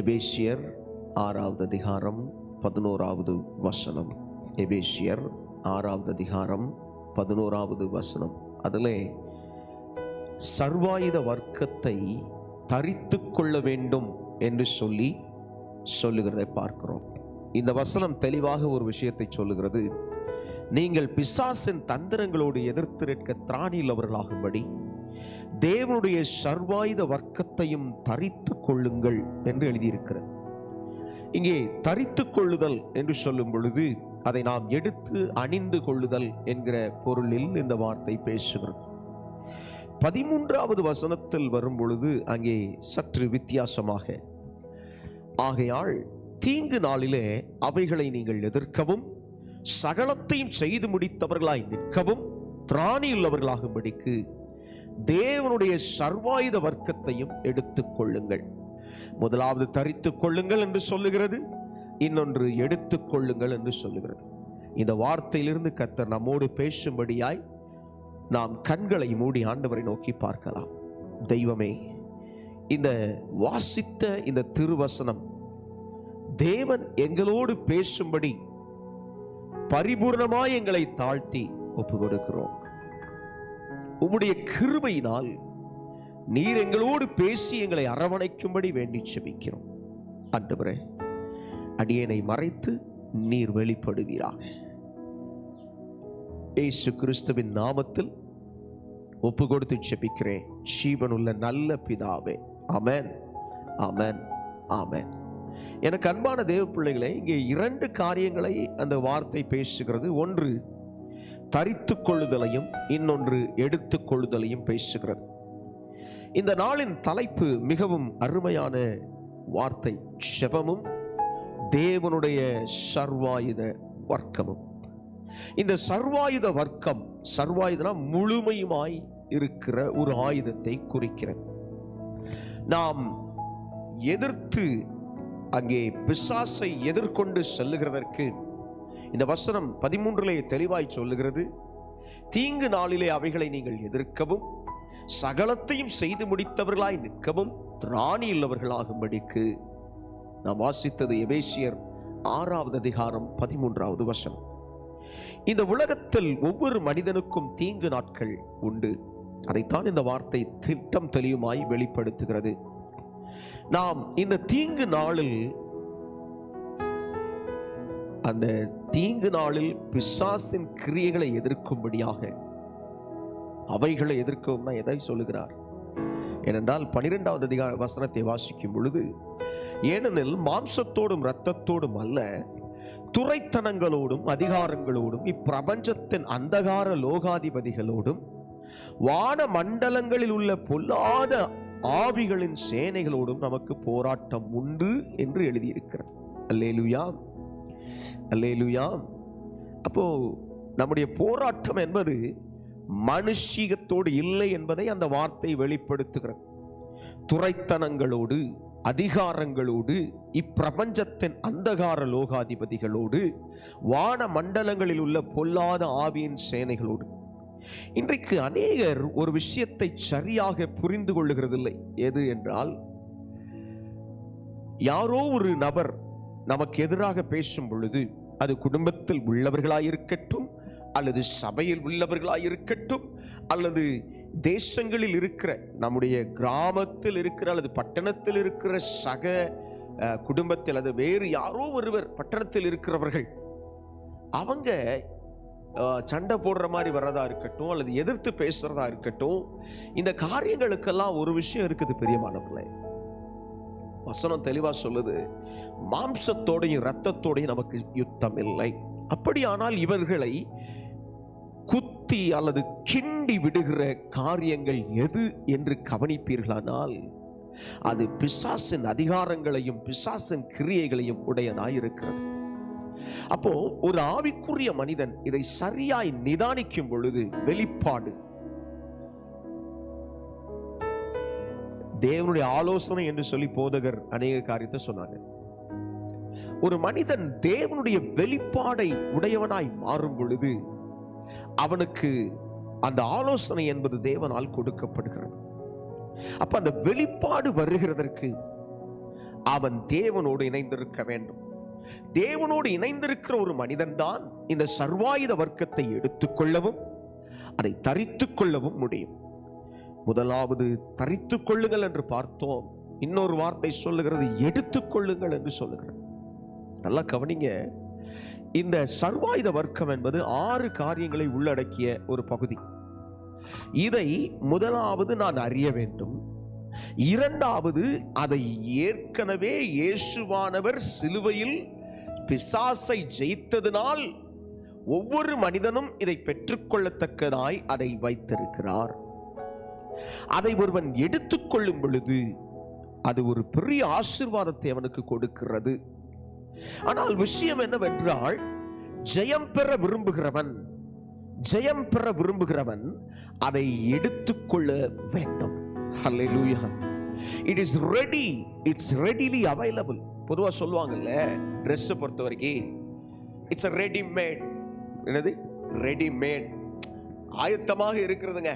எபேசியர் ஆறாவது அதிகாரம் பதினோராவது வசனம். எபேசியர் ஆறாவது அதிகாரம் பதினோராவது வசனம். அதிலே சர்வாயுத வர்க்கத்தை தரித்து கொள்ள வேண்டும் என்று சொல்லி சொல்லுகிறதை பார்க்கிறோம். இந்த வசனம் தெளிவாக ஒரு விஷயத்தை சொல்லுகிறது. நீங்கள் பிசாசின் தந்திரங்களோடு எதிர்த்து நிற்க திராணியில் அவர்களாகும்படி தேவனுடைய சர்வாயுத வர்க்கத்தையும் தரித்து கொள்ளுங்கள் என்று எழுதியிருக்கிறது. இங்கே தரித்து கொள்ளுதல் என்று சொல்லும் பொழுது அதை நாம் எடுத்து அணிந்து கொள்ளுதல் என்கிற பொருளில் இந்த வார்த்தை பேசுகிறது. பதிமூன்றாவது வசனத்தில் வரும் பொழுது அங்கே சற்று வித்தியாசமாக ஆகையால் தீங்கு நாளிலே அவைகளை நீங்கள் எதிர்க்கவும் சகலத்தையும் செய்து முடித்தவர்களாய் நிற்கவும் திராணியுள்ளவர்களாகும்படிக்கு தேவனுடைய சர்வாயுத வர்க்கத்தையும் எடுத்துக் கொள்ளுங்கள். முதலாவது தரித்துக் கொள்ளுங்கள் என்று சொல்லுகிறது இன்னொன்று எடுத்துக் கொள்ளுங்கள் என்று சொல்லுகிறது. இந்த வார்த்தையிலிருந்து கத்தர் நம்மோடு பேசும்படியாய் நாம் கண்களை மூடி ஆண்டவரை நோக்கி பார்க்கலாம். தெய்வமே இந்த வாசித்த இந்த திருவசனம் தேவன் எங்களோடு பேசும்படி பரிபூர்ணமாய் எங்களை தாழ்த்தி ஒப்பு கொடுக்கிறோம் உம்முடைய கிருபையினால் நீர் எங்களோடு பேசி எங்களை அரவணைக்கும்படி வேண்டி செபிக்கிறோம். ஆண்டவரே அடியனை மறைத்து நீர் வெளிப்படுவீராக. இயேசு கிறிஸ்துவின் நாமத்தில் ஒப்பு கொடுத்து செபிக்கிறேன். ஜீவனுள்ள நல்ல பிதாவே அமேன் அமேன் ஆமென். எனக்கு அன்பான தேவ பிள்ளைகளே இங்கே இரண்டு காரியங்களை அந்த வார்த்தை பேசுகிறது. ஒன்று தரித்து கொள்ளுதலையும் இன்னொன்று எடுத்து கொள்ளுதலையும் பேசுகிறது. இந்த நாளின் தலைப்பு மிகவும் அருமையான வார்த்தை செபமும் தேவனுடைய சர்வாயுத வர்க்கமும். இந்த சர்வாயுத வர்க்கம் சர்வாயுதனா முழுமையுமாய் இருக்கிற ஒரு ஆயுதத்தை குறிக்கிறது. நாம் எதிர்த்து அங்கே பிசாசை எதிர்கொண்டு செல்லுகிறதற்கு இந்த வசனம் பதிமூன்றிலே தெளிவாய் சொல்லுகிறது. தீங்கு நாளிலே அவைகளை நீங்கள் எதிர்க்கவும் சகலத்தையும் செய்து முடித்தவர்களாய் நிற்கவும் திராணி உள்ளவர்களாகும்படிக்கு நாம் வாசித்தது எபேசியர் ஆறாவது அதிகாரம் பதிமூன்றாவது வசனம். இந்த உலகத்தில் ஒவ்வொரு மனிதனுக்கும் தீங்கு நாட்கள் உண்டு. அதைத்தான் இந்த வார்த்தை திட்டம் தெளிவுமாய் வெளிப்படுத்துகிறது. நாம் இந்த தீங்கு நாளில் அந்த தீங்கு நாளில் பிசாசின் கிரியைகளை எதிர்க்கும்படியாக அவைகளை எதிர்க்கும்னா எதை சொல்லுகிறார்? ஏனென்றால் பனிரெண்டாவது அதிகார வசனத்தை வாசிக்கும் பொழுது ஏனெனில் மாம்சத்தோடும் இரத்தத்தோடும் அல்ல துறைத்தனங்களோடும் அதிகாரங்களோடும் இப்பிரபஞ்சத்தின் அந்தகார லோகாதிபதிகளோடும் வான மண்டலங்களில் உள்ள பொல்லாத ஆவிகளின் சேனைகளோடும் நமக்கு போராட்டம் உண்டு என்று எழுதியிருக்கிறது. அல்லேலுயா. அல்லேலுயா. அப்போ நம்முடைய போராட்டம் என்பது மனுஷீகத்தோடு இல்லை என்பதை அந்த வார்த்தை வெளிப்படுத்துகிறது. துறைத்தனங்களோடு அதிகாரங்களோடு இப்பிரபஞ்சத்தின் அந்தகார லோகாதிபதிகளோடு வான மண்டலங்களில் உள்ள பொல்லாத ஆவியின் சேனைகளோடு. இன்றைக்கு அநேகர் ஒரு விஷயத்தை சரியாக புரிந்து கொள்ளுகிறதில்லை. எது என்றால் யாரோ ஒரு நபர் நமக்கு எதிராக பேசும் பொழுது அது குடும்பத்தில் உள்ளவர்களாயிருக்கட்டும் அல்லது சபையில் உள்ளவர்களாயிருக்கட்டும் அல்லது தேசங்களில் இருக்கிற நம்முடைய கிராமத்தில் இருக்கிற அல்லது பட்டணத்தில் இருக்கிற சக குடும்பத்தில் அது வேறு யாரோ ஒருவர் பட்டணத்தில் இருக்கிறவர்கள் அவங்க சண்டை போடுற மாதிரி வர்றதா இருக்கட்டும் அல்லது எதிர்த்து பேசுறதா இருக்கட்டும் இந்த காரியங்களுக்கெல்லாம் ஒரு விஷயம் இருக்குது பெரியமானவர்களே வசனம் தெளிவாக சொல்லுது மாம்சத்தோடையும் இரத்தத்தோடையும் நமக்கு யுத்தம் இல்லை. அப்படியானால் இவர்களை குத்தி அல்லது கிண்டி விடுகிற காரியங்கள் எது என்று கவனிப்பீர்களானால் அது பிசாசின் அதிகாரங்களையும் பிசாசின் கிரியைகளையும் உடையனாயிருக்கிறது. அப்போ ஒரு ஆவிக்குரிய மனிதன் இதை சரியாய் நிதானிக்கும் பொழுது வெளிப்பாடு தேவனுடைய ஆலோசனை என்று சொல்லி போதகர் அநேக காரியத்தை சொன்னாங்க. ஒரு மனிதன் தேவனுடைய வெளிப்பாடை உடையவனாய் மாறும் பொழுது அவனுக்கு அந்த ஆலோசனை என்பது தேவனால் கொடுக்கப்படுகிறது. அப்ப அந்த வெளிப்பாடு வருகிறதற்கு அவன் தேவனோடு இணைந்திருக்க வேண்டும். தேவனோடு இணைந்திருக்கிற ஒரு மனிதன்தான் இந்த சர்வாயுத வர்க்கத்தை எடுத்துக்கொள்ளவும் அதை தரித்துக் கொள்ளவும் முடியும். முதலாவது தரித்துக் கொள்ளுங்கள் என்று பார்த்தோம். இன்னொரு வார்த்தை சொல்லுகிறது எடுத்துக்கொள்ளுங்கள் என்று சொல்லுகிறது. நல்லா கவனிங்க. இந்த சர்வாயுத வர்க்கம் என்பது ஆறு காரியங்களை உள்ளடக்கிய ஒரு பகுதி. இதை முதலாவது நான் அறிய வேண்டும். இரண்டாவது அதை ஏற்கனவே இயேசுவானவர் சிலுவையில் பிசாசை ஜெயித்ததினால் ஒவ்வொரு மனிதனும் இதை பெற்றுக்கொள்ளத்தக்கதாய் அதை வைத்திருக்கிறார். அதை ஒருவன் எடுத்துக்கொள்ளும் பொழுது அது ஒரு பெரிய ஆசிர்வாதத்தை அவனுக்கு கொடுக்கிறது. ஆனால் விஷயம் என்னவென்றால் ஜெயம் பெற விரும்புகிறவன் ஜெயம் பெற விரும்புகிறவன் அதை எடுத்துக்கொள்ள வேண்டும். Hallelujah it is ready it's readily available பொதுவா சொல்லுவாங்கல்ல Dress பொறுத்த வரைக்கும் இட்ஸ் ரெடிமேட் என்னது? ரெடிமேட் ஆயத்தமாக இருக்கிறதுங்க.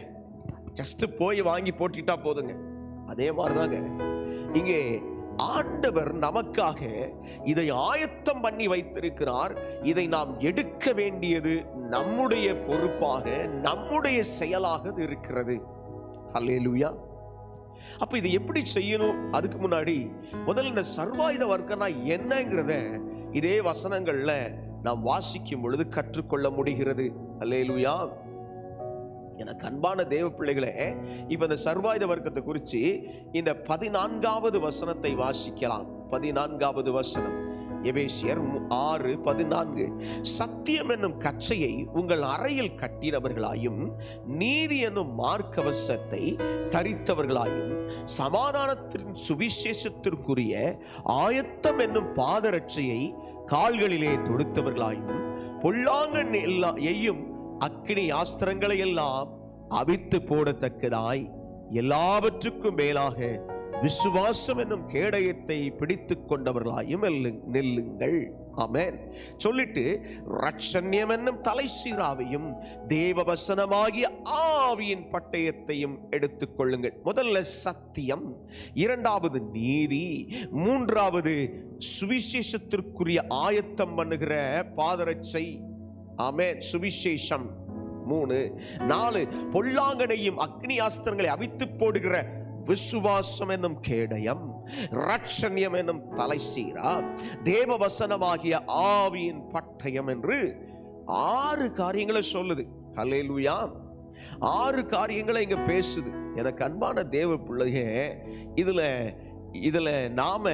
ஜஸ்ட் போய் வாங்கி போட்டுக்கிட்டா போதுங்க. அதே மாதிரிதாங்க. இங்கே ஆண்டவர் நமக்காக இதை ஆயத்தம் பண்ணி வைத்திருக்கிறார். இதை நாம் எடுக்க வேண்டியது நம்முடைய பொறுப்பாக நம்முடைய செயலாக இருக்கிறது. ஹalleluya அப்ப இது எப்படி செய்யணும்? அதுக்கு முன்னாடி முதல்ல இந்த சர்வாயுத வர்க்கம்னா என்னங்கிறத இதே வசனங்கள்ல நாம் வாசிக்கும் பொழுது கற்றுக்கொள்ள முடிகிறது. அல்லேலுயா எனக்கு அன்பான தேவ பிள்ளைகளே இப்ப இந்த சர்வாயுத வர்க்கத்தை குறித்து இந்த பதினான்காவது வசனத்தை வாசிக்கலாம். பதினான்காவது வசனம். எபேசியர் ஆறு பதினான்கு. சத்தியம் என்னும் கச்சையை உங்கள் அறையில் கட்டினவர்களாயும் நீதி என்னும் மார்க்கவசத்தை தரித்தவர்களாயும் சமாதானத்தின் சுவிசேஷத்திற்குரிய ஆயத்தம் என்னும் பாதரட்சையை கால்களிலே தொடுத்தவர்களாயும் பொல்லாங்கன் எல்லா எய்யும் அக்னி ஆஸ்திரங்களை எல்லாம் அவித்து போடத்தக்கதாய் எல்லாவற்றுக்கும் மேலாக விசுவாசம் என்னும் கேடயத்தை பிடித்துக் கொண்டவர்களாயும் நெல்லுங்கள். நில்லுங்கள் சொல்லிட்டு ரட்சண்யம் என்னும் தலை சீராவையும் தேவவசனமாகிய ஆவியின் பட்டயத்தையும் எடுத்துக்கொள்ளுங்கள் முதல்ல சத்தியம் இரண்டாவது நீதி மூன்றாவது சுவிசேஷத்திற்குரிய ஆயத்தம் பண்ணுகிற பாதரட்சை. ஆமென். சுவிசேஷம் மூணு. நாலு பொல்லாங்கனையும் அக்னி ஆஸ்திரங்களை அவித்து போடுகிற விசுவாசம் என்னும் கேடயம் ரட்சண்யம் என்னும் தலைசீரா தேவவசனமாகிய ஆவியின் பட்டயம் என்று ஆறு காரியங்களை சொல்லுது. ஹலேலுயா ஆறு காரியங்களை இங்க பேசுது. எனக்கு அன்பான தேவ பிள்ளைய இதுல இதுல நாம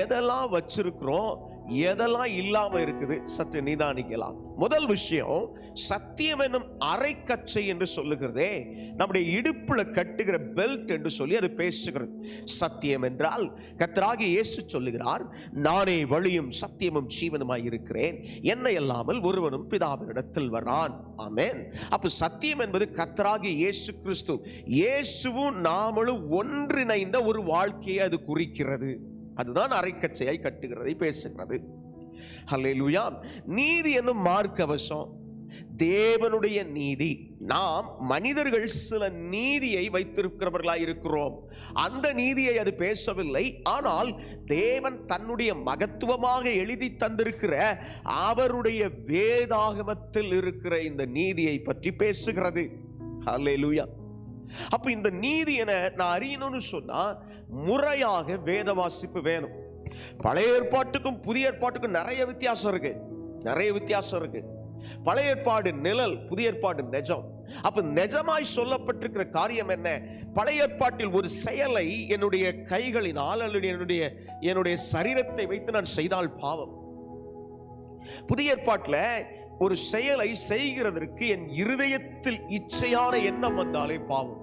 எதெல்லாம் வச்சிருக்கிறோம் எதெல்லாம் இல்லாம இருக்குது சற்று நிதானிக்கலாம். முதல் விஷயம் சத்தியம் என்னும் அரைக்கச்சை என்று சொல்லுகிறதே நம்முடைய இடுப்புல கட்டுகிற பெல்ட் என்று சொல்லி அது பேசுகிறது. சத்தியம் என்றால் கத்தராகி இயேசு சொல்லுகிறார் நானே வழியும் சத்தியமும் ஜீவனுமாய் இருக்கிறேன். என்னை அல்லாமல் ஒருவனும் பிதாவினிடத்தில் வரான். ஆமேன். அப்ப சத்தியம் என்பது கத்தராகி இயேசு கிறிஸ்து. இயேசுவும் நாமளும் ஒன்றிணைந்த ஒரு வாழ்க்கையை அது குறிக்கிறது. அதுதான் அரைக்கச்சையாய் கட்டுகிறதை பேசுகிறது. ஹல்லேலூயா நீதி என்னும் மார்க்கவசம் தேவனுடைய நீதி. நாம் மனிதர்கள் சில நீதியை வைத்திருக்கிறவர்களாய் இருக்கிறோம். அந்த நீதியை அது பேசவில்லை. ஆனால் தேவன் தன்னுடைய மகத்துவமாக எழுதி தந்திருக்கிற அவருடைய வேதாகமத்தில் இருக்கிற இந்த நீதியை பற்றி பேசுகிறது. ஹல்லேலூயா அப்போ இந்த நீதி என நான் அறியணும்னு சொன்னா முறையாக வேத வாசிப்பு வேணும். பழைய ஏற்பாட்டுக்கும் புதிய ஏற்பாட்டுக்கும் நிறைய வித்தியாசம் இருக்கு. நிறைய வித்தியாசம் இருக்கு. பழைய ஏற்பாடு நிழல் புதிய ஏற்பாடு நெஜம். அப்ப நிஜமாய் சொல்லப்பட்டிருக்கிற காரியம் என்ன? பழைய ஏற்பாட்டில் ஒரு செயலை என்னுடைய கைகளினால் அல்லது என்னுடைய என்னுடைய சரீரத்தை வைத்து நான் செய்தால் பாவம். புதிய ஏற்பாட்டில் ஒரு செயலை செய்கிறதற்கு என் இருதயத்தில் இச்சையான எண்ணம் வந்தாலே பாவம்.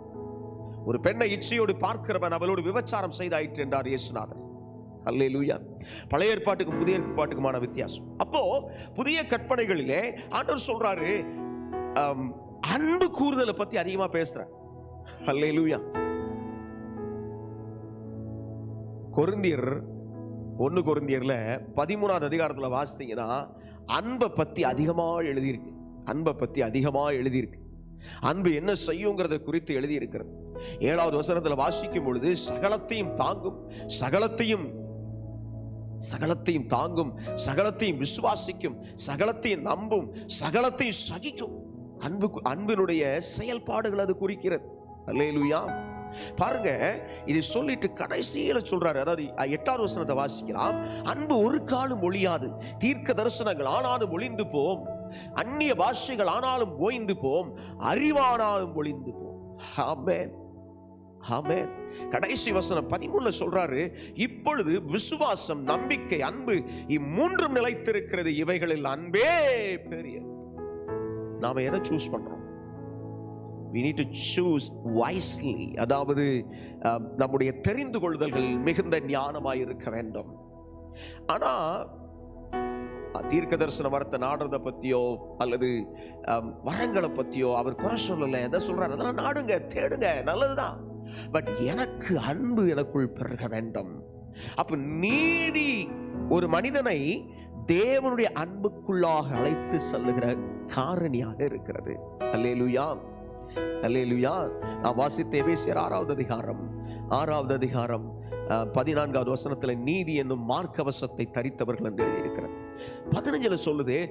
ஒரு பெண்ணை இச்சையோடு பார்க்கிறவன் அவளோடு விபச்சாரம் செய்தாயிற்று என்றார் இயேசுநாதன் அல்லே லூயா பழைய ஏற்பாட்டுக்கும் புதிய ஏற்பாட்டுக்குமான வித்தியாசம். அப்போ புதிய கற்பனைகளிலே ஆண்டவர் சொல்றாரு அன்பு கூறுதலை பத்தி அதிகமா பேசுறேன் அல்லேலூயா. கொருந்தியர் ஒன்னு கொருந்தியர்ல பதிமூணாவது அதிகாரத்துல வாசித்தீங்கன்னா அன்பை பத்தி அதிகமா எழுதியிருக்கு. அன்பை பத்தி அதிகமா எழுதியிருக்கு. அன்பு என்ன செய்யுங்கிறத குறித்து எழுதியிருக்கிறது. ஏழாவது வசனத்துல வாசிக்கும் பொழுது சகலத்தையும் தாங்கும் சகலத்தையும் சகலத்தையும் தாங்கும் சகலத்தையும் விசுவாசிக்கும் சகலத்தையும் நம்பும் சகலத்தையும் சகிக்கும். அன்பு அன்பினுடைய செயல்பாடுகள் அது குறிக்கிறது. அல்லேலூயா. பாருங்க இது சொல்லிட்டு கடைசியில சொல்றாரு. அதாவது எட்டாவது வசனத்தை வாசிக்கலாம். அன்பு ஒரு காலம் ஒழியாது தீர்க்க தரிசனங்கள் ஆனாலும் ஒளிந்து போம். அந்நிய பாஷைகள் ஆனாலும் ஓய்ந்து போம் அறிவானாலும் ஒளிந்து போம். ஆமென். ஆமென். கடைசி வசனம் பதிமூணுல சொல்றாரு இப்பொழுது விசுவாசம் நம்பிக்கை அன்பு இம்மூன்றும் நிலைத்திருக்கிறது. இவைகளில் அன்பே பெரிய நாம எதை சூஸ் பண்றோம்? We need to choose wisely அதாவது நம்முடைய தெரிந்து கொள்தல்கள் மிகுந்த ஞானமாக இருக்க வேண்டும். ஆனா தீர்க்க தரிசன வரத்தை நாடுறதை பற்றியோ அல்லது வரங்களை பற்றியோ அவர் குறை சொல்லலை. எதை சொல்கிறார் அதெல்லாம் நாடுங்க தேடுங்க. நல்லதுதான். பட் எனக்கு அன்பு எனக்குள் பெருக வேண்டும். அப்போ நீதி ஒரு மனிதனை தேவனுடைய அன்புக்குள்ளாக அழைத்து செல்லுகிற காரணியாக இருக்கிறது. அல்லேலுயா. அல்லேலுயா நான் வாசித்த எபேசியர் ஆறாவது அதிகாரம். ஆறாவது அதிகாரம். பதினான்காவது வசனத்துல நீதி என்னும் மார்க்கவசத்தை தரித்தவர்கள் என்று எழுதியிருக்கிறது. பதினஞ்சில் சொல்லுது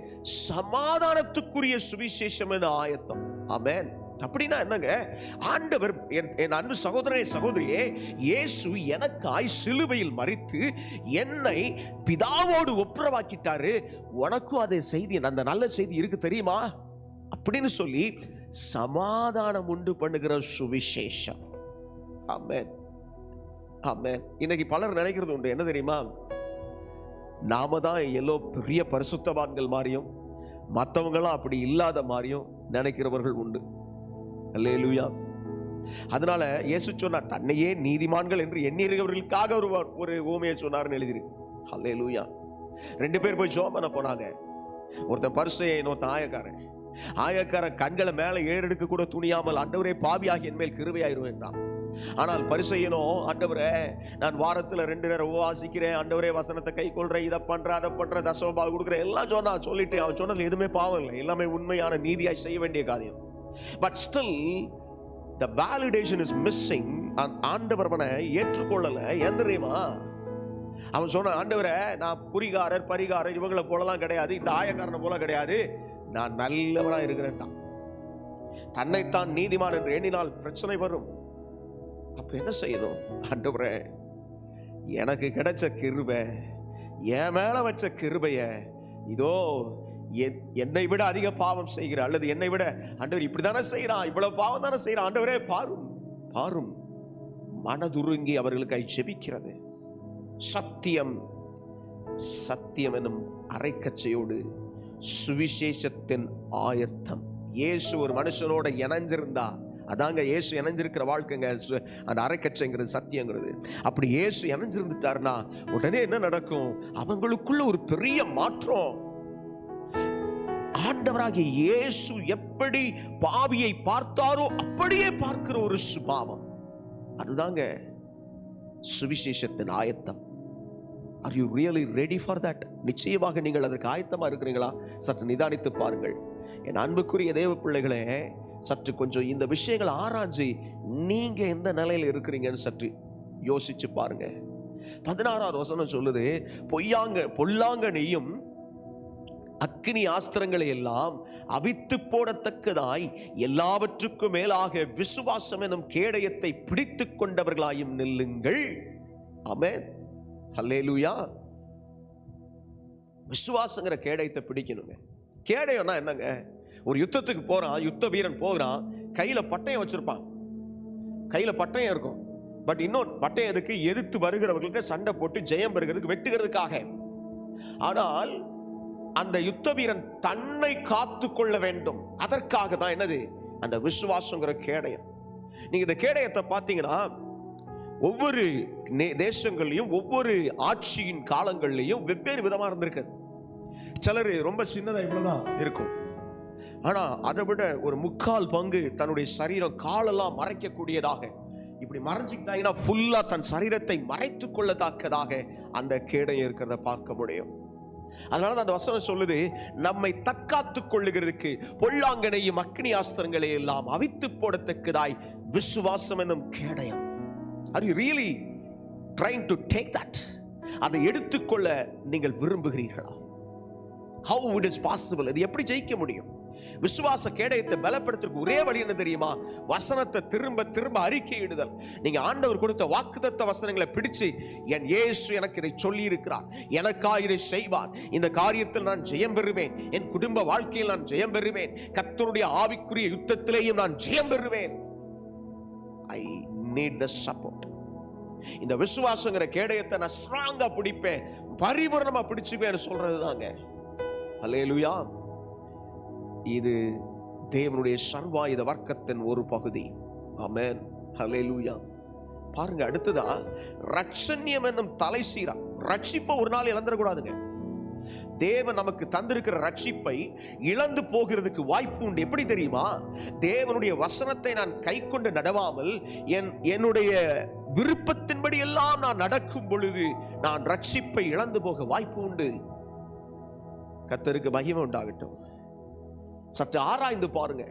சமாதானத்துக்குரிய சுவிசேஷம் என ஆயத்தம். ஆமென். அப்படின்னா என்னங்க ஆண்டவர் என் என் அன்பு சகோதரனே சகோதரியே இயேசு எனக்காய் சிலுவையில் மறித்து என்னை பிதாவோடு ஒப்புரவாக்கிட்டாரு. உனக்கும் அதே செய்தி அந்த நல்ல செய்தி இருக்கு தெரியுமா? அப்படின்னு சொல்லி சமாதானம் உண்டு பண்ணுகிற சுவிசேஷம். ஆமென். ஆமென். இன்னைக்கு பலர் நினைக்கிறது உண்டு என்ன தெரியுமா? நாம தான் எல்லோ பெரிய பரிசுத்தவான்கள் மாதிரியும் மற்றவங்களாம் அப்படி இல்லாத மாதிரியும் நினைக்கிறவர்கள் உண்டு. அல்லேலுயா. அதனால இயேசு சொன்னார் தன்னையே நீதிமான்கள் என்று எண்ணிருக்கிறவர்களுக்காக ஒரு ஒரு ஊமையை சொன்னார்னு எழுதியிருக்கு அல்லேலுயா. ரெண்டு பேர் போய் ஜோம் பண்ண போனாங்க. ஒருத்தன் பரிசையை இன்னொருத்தன் ஆயக்காரன். ஆயக்காரன் கண்களை மேல ஏறெடுக்க கூட துணியாமல் அண்டவரே பாவியாகி என் மேல் கிருபையாயிரும் ஆனால் பரிசையனோ ஆண்டவரே நான் வாரத்துல ரெண்டு நேரம் உபவாசிக்கிறேன் ஆண்டவரே வசனத்தை கை கொள்றேன் இதை பண்ணுறேன் அதை பண்ணுறேன் தசமபாக கொடுக்குறேன் எல்லாம் சொன்னா சொல்லிட்டு அவன் சொன்னது எதுவுமே பாவம் இல்லை. எல்லாமே உண்மையான நீதியாய் செய்ய வேண்டிய காரியம். But still the validation is missing ஆண்டவரவனை ஏற்றுக்கொள்ளலை ஏற்றுக்கொள்ளல. ஏன் தெரியுமா? அவன் சொன்ன ஆண்டவரை நான் புரிகாரர் பரிகாரர் இவங்களை போலலாம் கிடையாது இந்த ஆயக்காரனை போல கிடையாது. நான் நல்லவனா இருக்கிறேன்டான் தன்னைத்தான் நீதிமான் என்று எண்ணினால் பிரச்சனை வரும். அப்ப என்ன செய்யணும் ஆண்டவரே? எனக்கு கிடைச்ச கிருபை என் மேல வச்ச கிருபைய இதோ என்- என்னை விட அதிக பாவம் செய்கிற அல்லது என்னை விட ஆண்டவர் இப்படிதானே செய்யறான் இவ்வளவு பாவம் தானே செய்யறான் ஆண்டவரே பாரும் பாரும். மனதுருங்கி அவர்களுக்காய் ஜெபிக்கிறது சத்தியம் சத்தியம் எனும் அரைக்கச்சையோடு சுவிசேஷத்தின் ஆயத்தம். இயேசு ஒரு மனுஷனோட இணைஞ்சிருந்தா. அதாங்க இயேசு இணைஞ்சிருக்கிற வாழ்க்கைங்க. சு- அந்த அரைக்கச்சைங்கிறது சத்தியங்கிறது. அப்படி இயேசு இணைஞ்சிருந்துட்டாருன்னா உடனே என்ன நடக்கும்? அவங்களுக்குள்ள ஒரு பெரிய மாற்றம். ஆண்டவராகிய இயேசு எப்படி பாவியை பார்த்தாரோ அப்படியே பார்க்கிற ஒரு சுபாவம். அதுதாங்க சுவிசேஷத்தின் ஆயத்தம். Are you really ready for that நிச்சயமாக நீங்கள் அதற்கு ஆயத்தமா இருக்கிறீங்களா சற்று நிதானித்து பாருங்கள். என் அன்புக்குரிய தேவ பிள்ளைகளே சற்று கொஞ்சம் இந்த விஷயங்களை ஆராய்ஞ்சு நீங்க எந்த நிலையில இருக்கிறீங்கன்னு சற்று யோசிச்சு பாருங்க. பதினாறாவது வசனம் சொல்லுது பொய்யாங்க பொல்லாங்கனையும் அக்னி ஆஸ்திரங்களை எல்லாம் அவித்து போடத்தக்கதாய் எல்லாவற்றுக்கும் மேலாக விசுவாசம் எனும் கேடயத்தை பிடித்து கொண்டவர்களாயும் நில்லுங்கள். அமேன் ஹல்லேலூயா. விசுவாசங்கிற கேடயத்தை பிடிக்கணுங்க. கேடயம்னா என்னங்க? ஒரு யுத்தத்துக்கு போகிறான் யுத்த வீரன் போகிறான் கையில் பட்டயம் வச்சுருப்பான். கையில் பட்டயம் இருக்கும். பட் இன்னொன்று பட்டயம் எதுக்கு? எதிர்த்து வருகிறவர்களுக்கு சண்டை போட்டு ஜெயம் பெறுகிறதுக்கு வெட்டுகிறதுக்காக. ஆனால் அந்த யுத்த வீரன் தன்னை காத்து கொள்ள வேண்டும். அதற்காக தான் என்னது? அந்த விசுவாசங்கிற கேடயம். நீங்கள் இந்த கேடயத்தை பார்த்தீங்கன்னா ஒவ்வொரு நே- தேசங்கள்லையும் ஒவ்வொரு ஆட்சியின் காலங்கள்லையும் வெவ்வேறு விதமாக இருந்திருக்குது. சிலர் ரொம்ப சின்னதாக இவ்வளோதான் இருக்கும். ஆனால் அதை விட ஒரு முக்கால் பங்கு தன்னுடைய சரீரம் காலெல்லாம் மறைக்கக்கூடியதாக இப்படி மறைஞ்சிக்கிட்டாங்கன்னா ஃபுல்லா தன் சரீரத்தை மறைத்து கொள்ளத்தக்கதாக அந்த கேடை இருக்கிறத பார்க்க முடியும். அதனால தான் அந்த வசனம் சொல்லுது நம்மை தற்காத்து கொள்ளுகிறதுக்கு பொல்லாங்கனையும் அக்னி ஆஸ்திரங்களை எல்லாம் அவித்து போடத்தக்கதாய் விசுவாசம் என்னும் கேடயம். Are you really trying to take that அதை எடுத்துக்கொள்ள நீங்கள் விரும்புகிறீர்களா? ஹவு இட் இஸ் பாசிபிள் அது எப்படி ஜெயிக்க முடியும்? விசுவாச கேடயத்தை பலப்படுத்துறதுக்கு ஒரே வழி என்ன தெரியுமா? வசனத்தை திரும்ப திரும்ப அறிக்கையிடுதல். நீங்க ஆண்டவர் கொடுத்த வாக்குதத்த வசனங்களை பிடிச்சு என் இயேசு எனக்கு இதை சொல்லி இருக்கிறார் எனக்கா இதை செய்வார். இந்த காரியத்தில் நான் ஜெயம் பெறுவேன். என் குடும்ப வாழ்க்கையில் நான் ஜெயம் பெறுவேன். கத்தருடைய ஆவிக்குரிய யுத்தத்திலேயும் நான் ஜெயம் பெறுவேன். ஐ நீட் த சப்போர்ட் இந்த விசுவாசங்கிற கேடயத்தை நான் ஸ்ட்ராங்கா பிடிப்பேன். பரிபூரணமா பிடிச்சுப்பேன்னு சொல்றது தாங்க அல்லேலுயா இது தேவனுடைய சர்வாயுத வர்க்கத்தின் ஒரு பகுதி. ஆமேன். ஹalleluya. பாருங்க அடுத்ததா ரட்சண்யம் என்னும் தலை சீரா. ரட்சிப்பை ஒரு நாள் இழந்துடக்கூடாதுங்க. தேவன் நமக்கு தந்திருக்கிற ரட்சிப்பை இழந்து போகிறதுக்கு வாய்ப்பு உண்டு. எப்படி தெரியுமா? தேவனுடைய வசனத்தை நான் கை கொண்டு நடவாமல் என் என்னுடைய விருப்பத்தின்படி எல்லாம் நான் நடக்கும் பொழுது நான் ரட்சிப்பை இழந்து போக வாய்ப்பு உண்டு. கத்தருக்கு மகிமை உண்டாகட்டும். சற்று ஆராய்ந்து பாருங்க.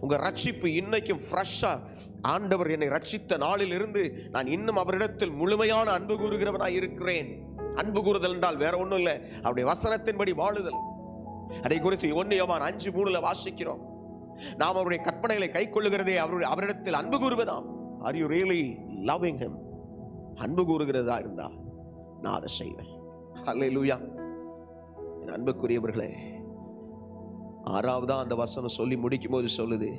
உங்க ரட்சிப்பு இன்னைக்கும் ஃப்ரெஷ்ஷா ஆண்டவர் என்னை ரட்சித்த நாளில் இருந்து நான் இன்னும் அவரிடத்தில் முழுமையான அன்பு கூறுகிறவனாய் இருக்கிறேன். அன்பு கூறுதல் என்றால் வேற ஒன்றும் இல்லை. அவருடைய வசனத்தின்படி வாழுதல். அதை குறித்து ஒன்னு யோமான் அஞ்சு மூணுல வாசிக்கிறோம். நாம் அவருடைய கற்பனைகளை கை கொள்ளுகிறதே அவருடைய அவரிடத்தில் அன்பு கூறுவதாம். Are you really loving him அன்பு கூறுகிறதா இருந்தா நான் அதை செய்வேன். அல்லேலூயா என் அன்புக்குரியவர்களே ஆறாவதா அந்த வசனம் சொல்லி முடிக்கும் போது சொல்லுது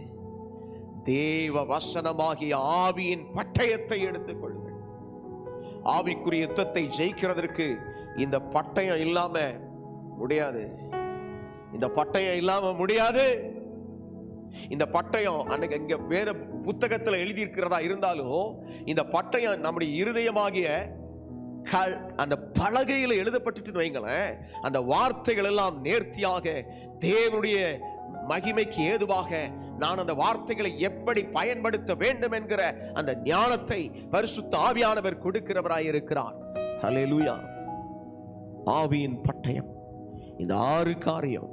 தேவ வசனமாகிய ஆவியின் பட்டயத்தை எடுத்துக்கொள்ளுங்கள். ஆவிக்குரிய யுத்தத்தை ஜெயிக்கிறதற்கு இந்த பட்டயம் இல்லாம முடியாது. இந்த பட்டயம் இல்லாம முடியாது. இந்த பட்டயம் அன்னைக்கு இங்க வேற புத்தகத்துல எழுதியிருக்கிறதா இருந்தாலும் இந்த பட்டயம் நம்முடைய இருதயமாகிய கல்- அந்த பலகையில் எழுதப்பட்டுட்டு வைங்களேன் அந்த வார்த்தைகள் எல்லாம் நேர்த்தியாக தேவனுடைய மகிமைக்கு ஏதுவாக நான் அந்த வார்த்தைகளை எப்படி பயன்படுத்த வேண்டும் என்கிற அந்த ஞானத்தை பரிசுத்த ஆவியானவர் கொடுக்கிறவராய் இருக்கிறார். ஹலெலுயா ஆவியின் பட்டயம். இந்த ஆறு காரியம்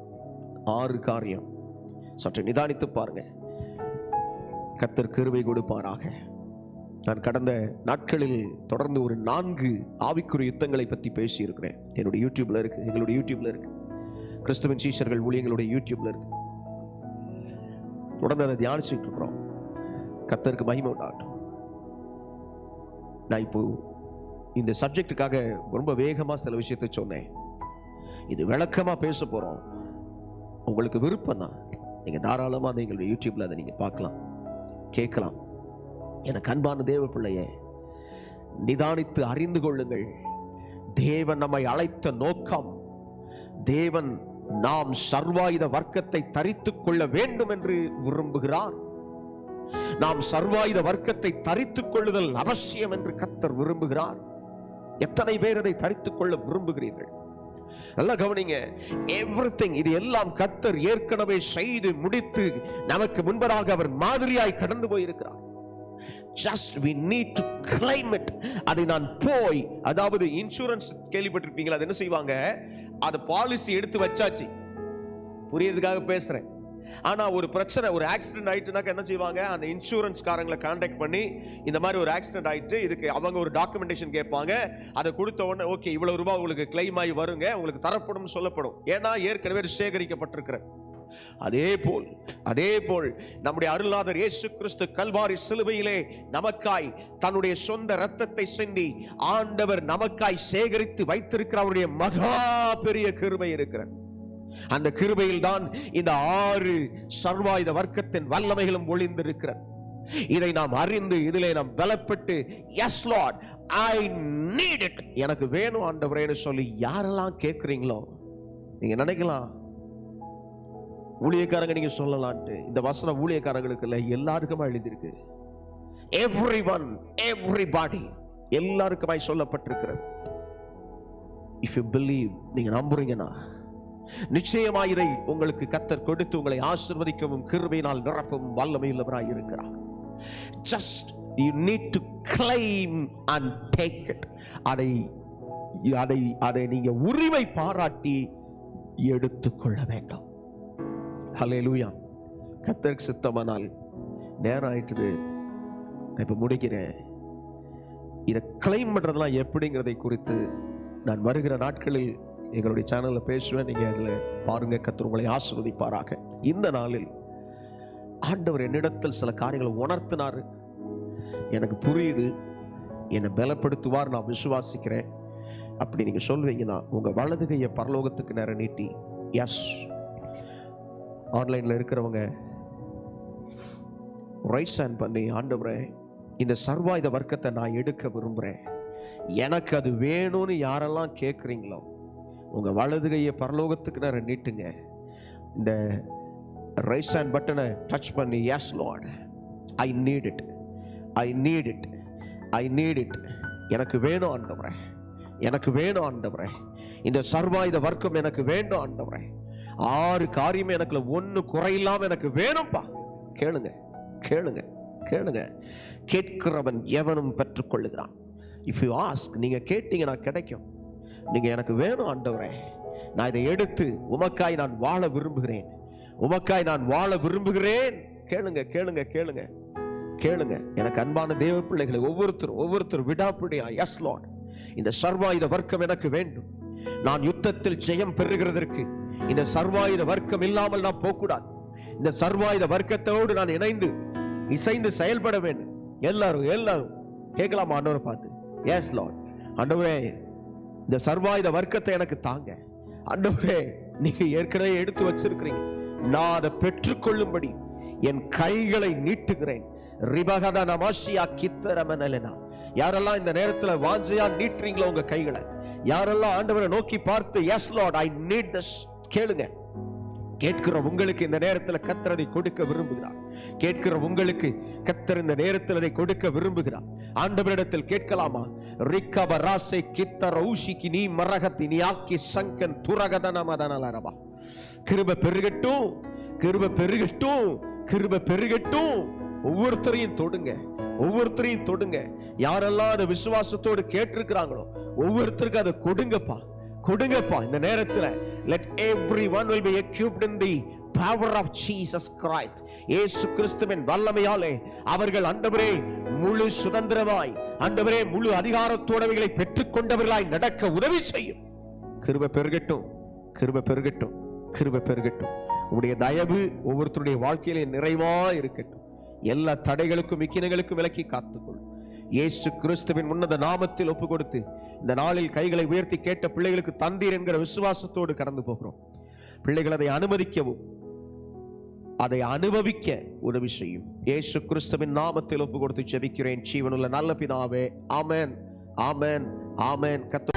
ஆறு காரியம். சற்று நிதானித்து பாருங்க. கத்தர் கிருபை கொடுப்பாராக. நான் கடந்த நாட்களில் தொடர்ந்து ஒரு நான்கு ஆவிக்குரிய யுத்தங்களை பற்றி பேசியிருக்கிறேன். என்னுடைய யூடியூப்ல இருக்கு எங்களுடைய யூடியூப்ல இருக்கு. கிறிஸ்துவின் சீஷர்கள் ஊழியங்களுடைய யூடியூப்ல இருக்கு. தொடர்ந்து அதை தியானிச்சுட்டு இருக்கிறோம். கத்தருக்கு மகிமை உண்டாகட்டும். நான் இப்போ இந்த சப்ஜெக்டுக்காக ரொம்ப வேகமா சில விஷயத்தை சொன்னேன். இது விளக்கமா பேச போறோம். உங்களுக்கு விருப்பம் தான் நீங்கள் தாராளமா அதை எங்களுடைய யூடியூப்ல அதை நீங்க பார்க்கலாம். கேட்கலாம். எனக்கு அன்பான தேவ பிள்ளையே நிதானித்து அறிந்து கொள்ளுங்கள். தேவன் நம்மை அழைத்த நோக்கம் தேவன் நாம் சர்வாயுத வர்க்கத்தை தரித்துக் கொள்ள வேண்டும் என்று விரும்புகிறார். நாம் சர்வாயுத வர்க்கத்தை தரித்துக் கொள்ளுதல் அவசியம் என்று கத்தர் விரும்புகிறார். எத்தனை பேர் அதை தரித்துக் கொள்ள விரும்புகிறீர்கள்? நல்லா கவனிங்க எவ்ரிதிங் இது எல்லாம் கத்தர் ஏற்கனவே செய்து முடித்து நமக்கு முன்பதாக அவர் மாதிரியாய் கடந்து போயிருக்கிறார். Just we need to claim it அதை நான் போய் அதாவது இன்சூரன்ஸ் கேள்விப்பட்டிருப்பீங்களா? அது என்ன செய்வாங்க? அது பாலிசி எடுத்து வச்சாச்சு. புரியறதுக்காக பேசுறேன். ஆனா ஒரு பிரச்சனை ஒரு ஆக்சிடென்ட் ஆயிட்டுனாக்க என்ன செய்வாங்க? அந்த இன்சூரன்ஸ் காரங்களை காண்டாக்ட் பண்ணி இந்த மாதிரி ஒரு ஆக்சிடென்ட் ஆயிட்டு இதுக்கு அவங்க ஒரு டாக்குமெண்டேஷன் கேட்பாங்க. அதை கொடுத்த உடனே ஓகே இவ்வளவு ரூபாய் உங்களுக்கு கிளைம் ஆகி வருங்க. உங்களுக்கு தரப்படும் சொல்லப்படும். ஏன்னா ஏற்கனவே சேகரிக்கப்பட்டிருக்கிறது. அதே போல் அதே போல் நம்முடைய அருளாதர் இயேசு கிறிஸ்து கல்வாரி சிலுவையிலே நமக்காய் தன்னுடைய சொந்த ரத்தத்தை சிந்தி ஆண்டவர் நமக்காய் சேகரித்து வைத்திருக்கிற அவருடைய மகா பெரிய கிருபை இருக்கிறது. அந்த கிருபையில் தான் இந்த ஆறு சர்வாயுத வர்க்கத்தின் வல்லமைகளும் ஒளிந்திருக்கிறது. இதை நாம் அறிந்து இதிலே நாம் பலப்பட்டு yes lord I need it எனக்கு வேணும் ஆண்டவரேன்னு சொல்லி யாரெல்லாம் கேட்குறீங்களோ நீங்க நினைக்கலாம் ஊழியக்காரங்க நீங்க சொல்லலான்ட்டு இந்த வசனம் ஊழியக்காரங்களுக்கு இல்லை எல்லாருக்குமா எழுதியிருக்கு. எவ்ரி ஒன் எவ்ரிபாடி எல்லாருக்குமாய் சொல்லப்பட்டிருக்கிறது. இஃப் யூ பிலீவ் நீங்க நம்புறீங்கன்னா நிச்சயமா இதை உங்களுக்கு கத்தர் கொடுத்து உங்களை ஆசிர்வதிக்கவும் கிருபையினால் நிரப்பவும் வல்லமையுள்ளவராய் இருக்கிறார். Just you need to claim and take it அதை அதை அதை நீங்க உரிமை பாராட்டி எடுத்துக்கொள்ள வேண்டும். ஹalleluya. கத்தருக்கு சித்தமானால் நேரம் ஆயிட்டுது. நான் இப்போ முடிக்கிறேன். இதை கிளைம் பண்ணுறதுலாம் எப்படிங்கிறதை குறித்து நான் வருகிற நாட்களில் எங்களுடைய சேனலில் பேசுவேன். நீங்கள் அதில் பாருங்கள் கத்தர் உங்களை ஆசிர்வதிப்பாராக. இந்த நாளில் ஆண்டவர் என்னிடத்தில் சில காரியங்களை உணர்த்தினார். எனக்கு புரியுது. என்னை பலப்படுத்துவார். நான் விசுவாசிக்கிறேன். அப்படி நீங்கள் சொல்வீங்கன்னா உங்கள் வலது கையை பரலோகத்துக்கு நேரம் நீட்டி எஸ் ஆன்லைனில் இருக்கிறவங்க ரைஸ் ஹேண்ட் பண்ணி ஆண்டவரே இந்த சர்வாயுத வர்க்கத்தை நான் எடுக்க விரும்புகிறேன் எனக்கு அது வேணும்னு யாரெல்லாம் கேட்குறீங்களோ உங்கள் வலது கையை பரலோகத்துக்கு நேரம் நீட்டுங்க. இந்த ரைஸ் ஹேண்ட் பட்டனை டச் பண்ணி yes lord I need it I need it I need it எனக்கு வேணும் ஆண்டவரே. எனக்கு வேணும் ஆண்டவரே. இந்த சர்வாயுத வர்க்கம் எனக்கு வேண்டும் ஆண்டவரே. ஆறு காரியமே எனக்குல ஒன்று குறையில்லாம எனக்கு வேணும்ப்பா கேளுங்க கேளுங்க கேளுங்க. கேட்கிறவன் எவனும் பெற்றுக்கொள்ளுகிறான். இஃப் யூ ஆஸ்க் நீங்க கேட்டீங்கன்னா கிடைக்கும். நீங்க எனக்கு வேணும் ஆண்டவரே. நான் இதை எடுத்து உமக்காய் நான் வாழ விரும்புகிறேன். உமக்காய் நான் வாழ விரும்புகிறேன். கேளுங்க கேளுங்க கேளுங்க. கேளுங்க. எனக்கு அன்பான தேவ பிள்ளைகளை ஒவ்வொருத்தரும் ஒவ்வொருத்தரும் விடாப்பிடியா. எஸ் லார்ட் இந்த சர்வாயுத வர்க்கம் எனக்கு வேண்டும். நான் யுத்தத்தில் ஜெயம் பெறுகிறதற்கு இந்த சர்வாயுத வர்க்கம் இல்லாமல் நான் போகக்கூடாது. இந்த சர்வாயுத வர்க்கத்தோடு நான் இணைந்து இசைந்து செயல்பட வேண்டும். எல்லாரும் எல்லாரும். கேட்கலாமா? ஆண்டவரை பார்த்து. எஸ் லார்ட் ஆண்டவரே இந்த சர்வாயுத வர்க்கத்தை எனக்கு தாங்க. ஆண்டவரே நீங்க ஏற்கனவே எடுத்து வச்சிருக்கிறீங்க. நான் அதை பெற்றுக்கொள்ளும்படி என் கைகளை நீட்டுகிறேன். ரிபகத நமாஷியா கித்தரமனலனா. யாரெல்லாம் இந்த நேரத்துல வாஞ்சையா நீட்டுறீங்களோ உங்க கைகளை? யாரெல்லாம் ஆண்டவரை நோக்கி பார்த்து yes lord I need this கேளுங்க. கேட்கிற உங்களுக்கு இந்த நேரத்தில் கத்தர் அதை கொடுக்க விரும்புகிறார். கேட்கிற உங்களுக்கு கத்தர் இந்த நேரத்தில் அதை கொடுக்க விரும்புகிறார். ஆண்டவரிடத்தில் கேட்கலாமா? ரிக்கப ராசை கித்தர ஊசிக்கு நீ மரகத்தி நீ ஆக்கி சங்கன் துரகதன மதனலரபா கிருப பெருகட்டும் கிருப பெருகட்டும் கிருப பெருகட்டும். ஒவ்வொருத்தரையும் தொடுங்க ஒவ்வொருத்தரையும் தொடுங்க. யாரெல்லாம் அதை விசுவாசத்தோடு கேட்டிருக்கிறாங்களோ ஒவ்வொருத்தருக்கும் அதை கொடுங்கப்பா. கொடுங்கப்பா. இந்த நேரத்துல everyone will be equipped in the power of Jesus Christ இயேசு கிறிஸ்துவின் வல்லமையாலே அவர்கள் அண்டவரே முழு சுதந்திரமாய் அண்டவரே முழு அதிகாரத்தோடவைகளை பெற்றுக்கொண்டவர்களாய் நடக்க உதவி செய்யும். கிருப பெருகட்டும் கிருப பெருகட்டும் கிருப பெருகட்டும். உடைய தயவு ஒவ்வொருத்தருடைய வாழ்க்கையிலே நிறைவா இருக்கட்டும். எல்லா தடைகளுக்கும் மிக்கினங்களுக்கும் விலக்கி காத்துக்கொள்ளும் இயேசு கிறிஸ்துவின் உன்னத நாமத்தில் ஒப்பு கொடுத்து இந்த நாளில் கைகளை உயர்த்தி கேட்ட பிள்ளைகளுக்கு தந்தீர் என்கிற விசுவாசத்தோடு கடந்து போகிறோம். பிள்ளைகள் அதை அனுமதிக்கவும் அதை அனுபவிக்க உதவி செய்யும். இயேசு கிறிஸ்துவின் நாமத்தில் ஒப்பு கொடுத்து ஜெபிக்கிறேன். ஜீவனுள்ள நல்ல பிதாவே ஆமேன் ஆமேன் ஆமேன். கத்த